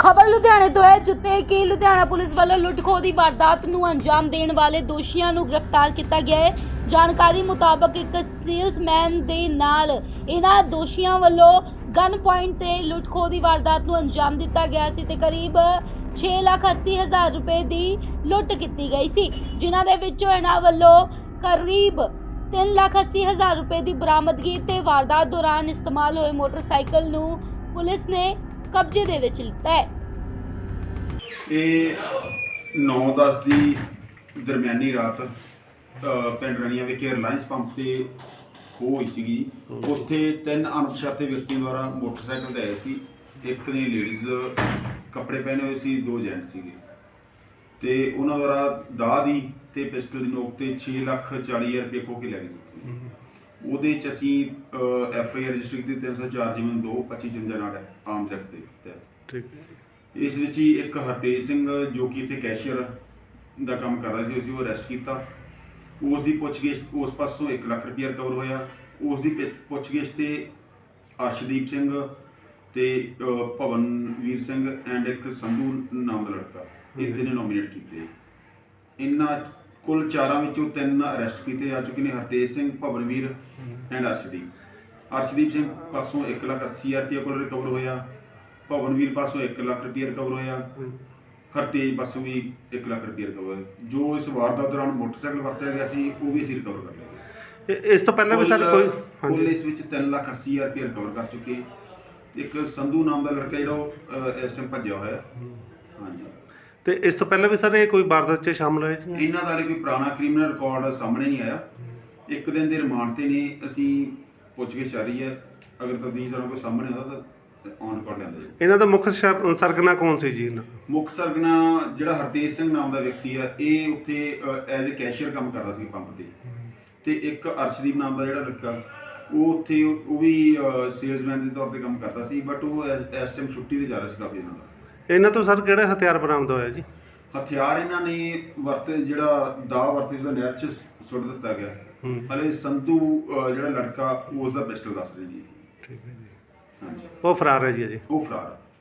ਖਬਰ ਲੁਧਿਆਣੇ ਤੋਂ ਹੈ, ਜਿੱਥੇ ਕਿ ਲੁਧਿਆਣਾ ਪੁਲਿਸ ਵੱਲੋਂ ਲੁੱਟਖੋ ਦੀ ਵਾਰਦਾਤ ਨੂੰ ਅੰਜਾਮ ਦੇਣ ਵਾਲੇ ਦੋਸ਼ੀਆਂ ਨੂੰ ਗ੍ਰਿਫਤਾਰ ਕੀਤਾ ਗਿਆ ਹੈ। ਜਾਣਕਾਰੀ ਮੁਤਾਬਕ ਇੱਕ ਸੇਲਸਮੈਨ ਦੇ ਨਾਲ ਇਹਨਾਂ ਦੋਸ਼ੀਆਂ ਵੱਲੋਂ ਗਨ ਪੁਆਇੰਟ ਤੇ ਲੁੱਟਖੋ ਦੀ ਵਾਰਦਾਤ ਨੂੰ ਅੰਜਾਮ ਦਿੱਤਾ ਗਿਆ ਸੀ ਤੇ ਕਰੀਬ 6 ਲੱਖ 80 ਹਜ਼ਾਰ ਰੁਪਏ ਦੀ ਲੁੱਟ ਕੀਤੀ ਗਈ ਸੀ, ਜਿਨ੍ਹਾਂ ਦੇ ਵਿੱਚੋਂ ਇਹਨਾਂ ਵੱਲੋਂ ਕਰੀਬ 3 ਲੱਖ 80 ਹਜ਼ਾਰ ਰੁਪਏ ਦੀ ਬਰਾਮਦਗੀ ਤੇ ਵਾਰਦਾਤ ਦੌਰਾਨ ਇਸਤੇਮਾਲ ਹੋਏ ਮੋਟਰਸਾਈਕਲ ਨੂੰ ਪੁਲਿਸ ਨੇ ਕਬਜ਼ੇ ਦੇ ਵਿੱਚ ਲਿੱਤਾ ਹੈ। ਇਹ 9-10 ਦੀ ਦਰਮਿਆਨੀ ਰਾਤ ਅ, ਪਿੰਡ ਰਣੀਆਂ ਵਿਖੇ ਰਿਲਾਇੰਸ ਪੰਪ ਤੇ ਖੋਹ ਹੋਈ ਸੀਗੀ। ਉੱਥੇ ਤਿੰਨ ਅਣਪਛਾਤੇ ਵਿਅਕਤੀਆਂ ਦੁਆਰਾ ਮੋਟਰਸਾਈਕਲ ਤੇ ਆਏ ਸੀ। ਇੱਕ ਦੀ ਲੇਡੀਜ਼ ਕੱਪੜੇ ਪਹਿਨੇ ਹੋਏ ਸੀ ਦੋ ਜੈਂਟ ਸੀਗੇ। ਤੇ ਉਹਨਾਂ ਦੁਆਰਾ ਦਾਅ ਦੀ ਤੇ ਪਿਸਟਲ ਦੀ ਨੋਕ ਤੇ 6 ਲੱਖ 40 ਹਜ਼ਾਰ ਰੁਪਏ ਖੋਹ ਕੇ ਲੈ ਗਏ ਸੀ। ਉਹਦੇ ਚ ਅਸੀਂ ਐਫ ਆਈ ਆਰ ਰਜਿਸਟਰ ਕੀਤੀ 304 ਜਿਵੇਂ 2 25 55 ਨਾਲ ਆਮ ਐਕਟ ਦੇ ਤਹਿਤ। ਠੀਕ। ਇਸ ਵਿੱਚ ਹੀ ਇੱਕ ਹਰਤੇਜ ਸਿੰਘ ਜੋ ਕਿ ਇੱਥੇ ਕੈਸ਼ੀਅਰ ਦਾ ਕੰਮ ਕਰਦਾ ਸੀ ਅਸੀਂ ਉਹ ਅਰੈਸਟ ਕੀਤਾ। ਉਸ ਦੀ ਪੁੱਛਗਿੱਛ ਉਸ ਪਾਸੋਂ 1 ਲੱਖ ਰੁਪਏ ਰਿਕਵਰ ਹੋਇਆ। ਉਸ ਦੀ ਪੁੱਛਗਿੱਛ ਤੇ ਅਰਸ਼ਦੀਪ ਸਿੰਘ ਤੇ ਭਵਨਵੀਰ ਸਿੰਘ ਐਂਡ ਇੱਕ ਸੰਧੂ ਨਾਮ ਦਾ ਲੜਕਾ ਇਹ ਤਿੰਨੇ ਨੋਮੀਨੇਟ ਕੀਤੇ। ਇਹਨਾਂ ਕੁੱਲ ਚਾਰਾਂ ਵਿੱਚੋਂ ਤਿੰਨ ਅਰੈਸਟ ਕੀਤੇ ਜਾ ਚੁੱਕੇ ਨੇ ਹਰਤੇਜ ਸਿੰਘ ਭਵਨਵੀਰ ਐਂਡ ਅਰਸ਼ਦੀਪ। ਅਰਸ਼ਦੀਪ ਸਿੰਘ ਪਾਸੋਂ 1 ਲੱਖ 80 ਹਜ਼ਾਰ ਰੁਪਏ ਕੋਲ ਰਿਕਵਰ ਹੋਇਆ ਭਵਨਵੀਰ ਪਾਸੋਂ 1 ਲੱਖ ਰੁਪਏ ਰਿਕਵਰ ਹੋਇਆ ਹਰਤੇਜ ਪਾਸੋਂ ਵੀ 1 ਲੱਖ ਰੁਪਏ ਰਿਕਵਰ ਹੋਇਆ। ਜੋ ਇਸ ਵਾਰਦਾਤ ਦੌਰਾਨ ਮੋਟਰਸਾਈਕਲ ਵਰਤਿਆ ਗਿਆ ਸੀ ਉਹ ਵੀ ਅਸੀਂ ਰਿਕਵਰ ਕਰ ਲਿਆ। ਇਸ ਤੋਂ ਪਹਿਲਾਂ ਵੀ ਸਰ ਕੋਈ ਕੁੱਲ ਹਾਂਜੀ। ਇਸ ਵਿੱਚ 3 ਲੱਖ 80 ਹਜ਼ਾਰ ਰੁਪਏ ਰਿਕਵਰ ਕਰ ਚੁੱਕੇ। ਇੱਕ ਸੰਧੂ ਨਾਮ ਦਾ ਲੜਕਾ ਜਿਹੜਾ ਉਹ ਇਸ ਟਾਈਮ ਭੱਜਿਆ ਹੋਇਆ। ਹਾਂਜੀ। ਤੇ ਇਸ ਤੋਂ ਪਹਿਲਾਂ ਵੀ ਸਰ ਇਹ ਕੋਈ ਵਾਰਦਾਤ 'ਚ ਸ਼ਾਮਲ ਹੋਏ ਜੀ ਇਹਨਾਂ ਦਾ ਹਾਲੇ ਕੋਈ ਪੁਰਾਣਾ ਕ੍ਰਿਮੀਨਲ ਰਿਕਾਰਡ ਸਾਹਮਣੇ ਨਹੀਂ ਆਇਆ। ਇੱਕ ਦਿਨ ਦੇ ਰਿਮਾਂਡ ਤੇ ਨੇ ਅਸੀਂ ਪੁੱਛਗਿੱਛ ਜਾਰੀ ਹੈ। ਅਗਰ ਤਬਦੀਲ ਤਰ੍ਹਾਂ ਕੋਈ ਸਾਹਮਣੇ ਆਉਂਦਾ ਤਾਂ ਔਨ ਰਿਕਾਰਡ ਲੈਂਦੇ ਜੀ ਇਹਨਾਂ ਦਾ ਮੁੱਖ ਸ਼ਰ- ਸਰਗਨਾ ਕੌਣ ਸੀ ਜੀ? ਇਹਨਾਂ ਦਾ? ਮੁੱਖ ਸਰਗਨਾ ਜਿਹੜਾ ਹਰਤੇਜ ਸਿੰਘ ਨਾਮ ਦਾ ਵਿਅਕਤੀ ਹੈ ਇਹ ਉੱਥੇ ਐਜ਼ ਅ ਕੈਸ਼ੀਅਰ ਕੰਮ ਕਰਦਾ ਸੀ ਪੰਪ ਤੇ। ਤੇ ਇੱਕ ਅਰਸ਼ਦੀਪ ਨਾਮ ਦਾ ਜਿਹੜਾ ਲੜਕਾ ਉਹ ਉੱਥੇ ਉਹ ਵੀ ਸੇਲਸਮੈਨ ਦੇ ਤੌਰ ਤੇ ਕੰਮ ਕਰਦਾ ਸੀ ਬਟ ਉਹ ਇਸ ਟਾਈਮ ਛੁੱਟੀ ਤੇ ਜਾ ਰਿਹਾ ਸੀ ਕਾਫੀ ਦਿਨਾਂ ਦਾ। ਇਹਨਾਂ ਤੋਂ ਸਰ ਕਿਹੜਾ ਹਥਿਆਰ ਬਰਾਮਦ ਹੋਇਆ ਜੀ? ਹਥਿਆਰ ਇਹਨਾਂ ਨੇ ਵਰਤੇ ਜਿਹੜਾ ਦਾ ਵਰਤੇ ਸੀ ਦਾ ਨਹਿਰ ਚ ਸੁੱਟ ਦਿੱਤਾ ਗਿਆ। ਹੂੰ। ਹਲੇ ਅਹ, ਜਿਹੜਾ ਲੜਕਾ ਉਸ ਦਾ ਪਿਸਟਲ ਦੱਸ ਰਹੇ ਜੀ। ਠੀਕ ਹੈ ਜੀ। ਹਾਂਜੀ। ਉਹ ਫਰਾਰ ਹੈ ਜੀ ਅਜੇ? ਉਹ ਫਰਾਰ ਹੈ।